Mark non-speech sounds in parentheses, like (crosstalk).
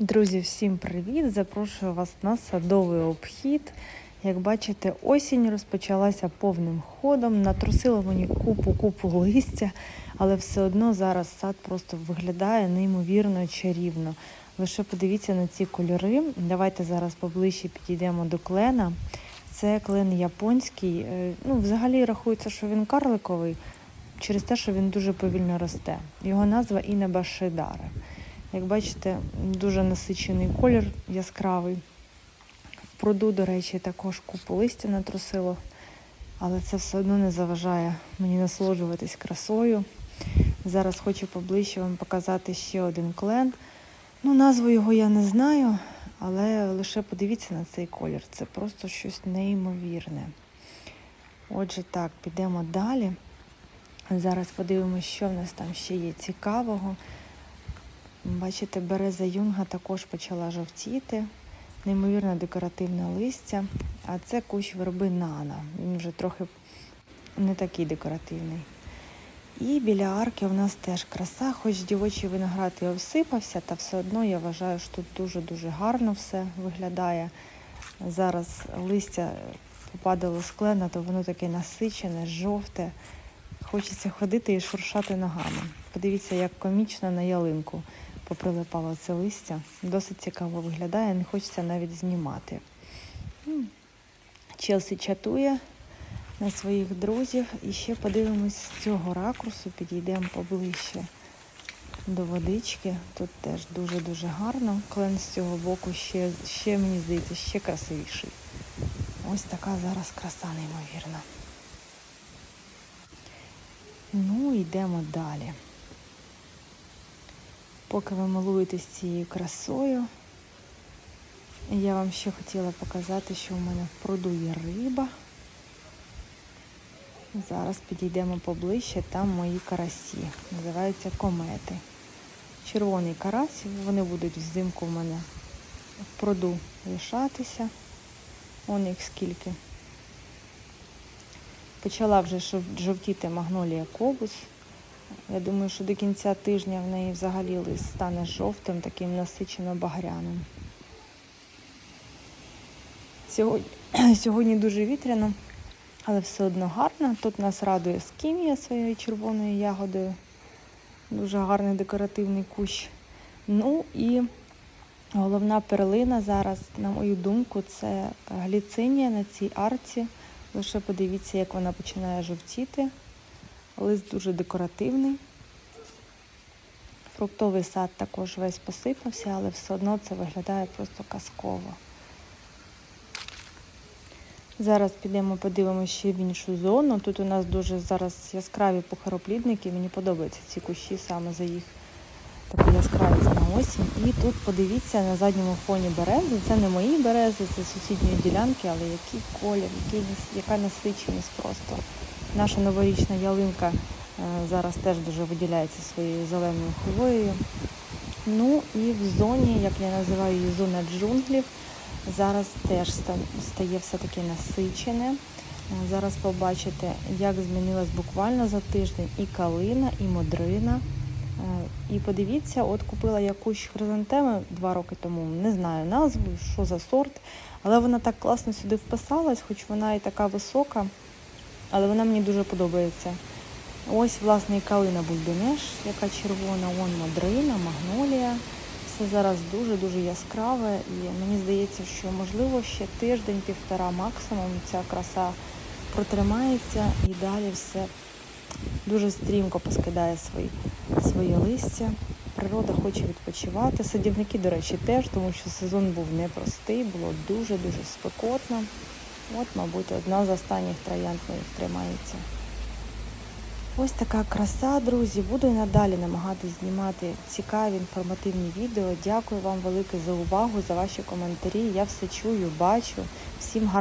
Друзі, всім привіт! Запрошую вас на садовий обхід. Як бачите, осінь розпочалася повним ходом. Натрусила мені купу-купу листя, але все одно зараз сад просто виглядає неймовірно чарівно. Лише подивіться на ці кольори. Давайте зараз поближче підійдемо до клена. Це клен японський. Е, Ну, взагалі рахується, що він карликовий через те, що він дуже повільно росте. Його назва Інеба Шидаре. Як бачите, дуже насичений колір яскравий. В пруду, до речі, також купу листя натрусило, але це все одно не заважає мені насолоджуватись красою. Зараз хочу поближче вам показати ще один клен. Ну, назву його я не знаю, але лише подивіться на цей колір. Це просто щось неймовірне. Отже, так, підемо далі. Зараз подивимося, що в нас там ще є цікавого. Бачите, береза юнга також почала жовтіти, неймовірно декоративне листя, а це кущ верби нана. Він вже трохи не такий декоративний. І біля арки у нас теж краса, хоч дівочий виноград і обсипався, та все одно я вважаю, що тут дуже-дуже гарно все виглядає. Зараз листя попадало з клена, то воно таке насичене, жовте. Хочеться ходити і шуршати ногами. Подивіться, як комічно на ялинку поприлипало це листя. Досить цікаво виглядає, не хочеться навіть знімати. М. Челсі чатує на своїх друзів. І ще подивимось з цього ракурсу, підійдемо поближче до водички. Тут теж дуже-дуже гарно. Клен з цього боку ще, ще, мені здається, ще красивіший. Ось така зараз краса неймовірна. Ну, йдемо далі. Поки ви милуєтесь цією красою, я вам ще хотіла показати, що у мене в пруду є риба. Зараз підійдемо поближче, там мої карасі. Називаються комети. Червоний карась, вони будуть взимку в мене в пруду лишатися. Он їх скільки. Почала вже жовтіти магнолія кобус. Я думаю, що до кінця тижня в неї взагалі лист стане жовтим, таким насичено багряним. Сьогодні, (clears throat) сьогодні дуже вітряно, але все одно гарно. Тут нас радує скімія своєю червоною ягодою. Дуже гарний декоративний кущ. Ну і головна перлина зараз, на мою думку, це гліцинія на цій арці. Лише подивіться, як вона починає жовтіти. Лист дуже декоративний. Фруктовий сад також весь посипався, але все одно це виглядає просто казково. Зараз підемо подивимося ще в іншу зону. Тут у нас дуже зараз яскраві пухароплідники. Мені подобаються ці кущі саме за їх таку яскравість на осінь. І тут подивіться на задньому фоні берези. Це не мої берези, це сусідньої ділянки, але який колір, який, яка насиченість просто. Наша новорічна ялинка е, зараз теж дуже виділяється своєю зеленою хвоєю. Ну і в зоні, як я називаю її зона джунглів, зараз теж стає все таки насичене. Е, Зараз побачите, як змінилась буквально за тиждень і калина, і модрина. Е, І подивіться, от купила я кущ хризантеми два роки тому. Не знаю назву, що за сорт, але вона так класно сюди вписалась, хоч вона і така висока, але вона мені дуже подобається. Ось, власне, і калина бульбінеш, яка червона, вон мадрина, магнолія. Все зараз дуже-дуже яскраве, і мені здається, що можливо ще тиждень-півтора максимум ця краса протримається і далі все дуже стрімко поскидає свої, своє листя. Природа хоче відпочивати. Садівники, до речі, теж, тому що сезон був непростий, було дуже-дуже спекотно. От, мабуть, одна з останніх троянд тримається. Ось така краса, друзі. Буду і надалі намагатись знімати цікаві інформативні відео. Дякую вам велике за увагу, за ваші коментарі. Я все чую, бачу. Всім гарного.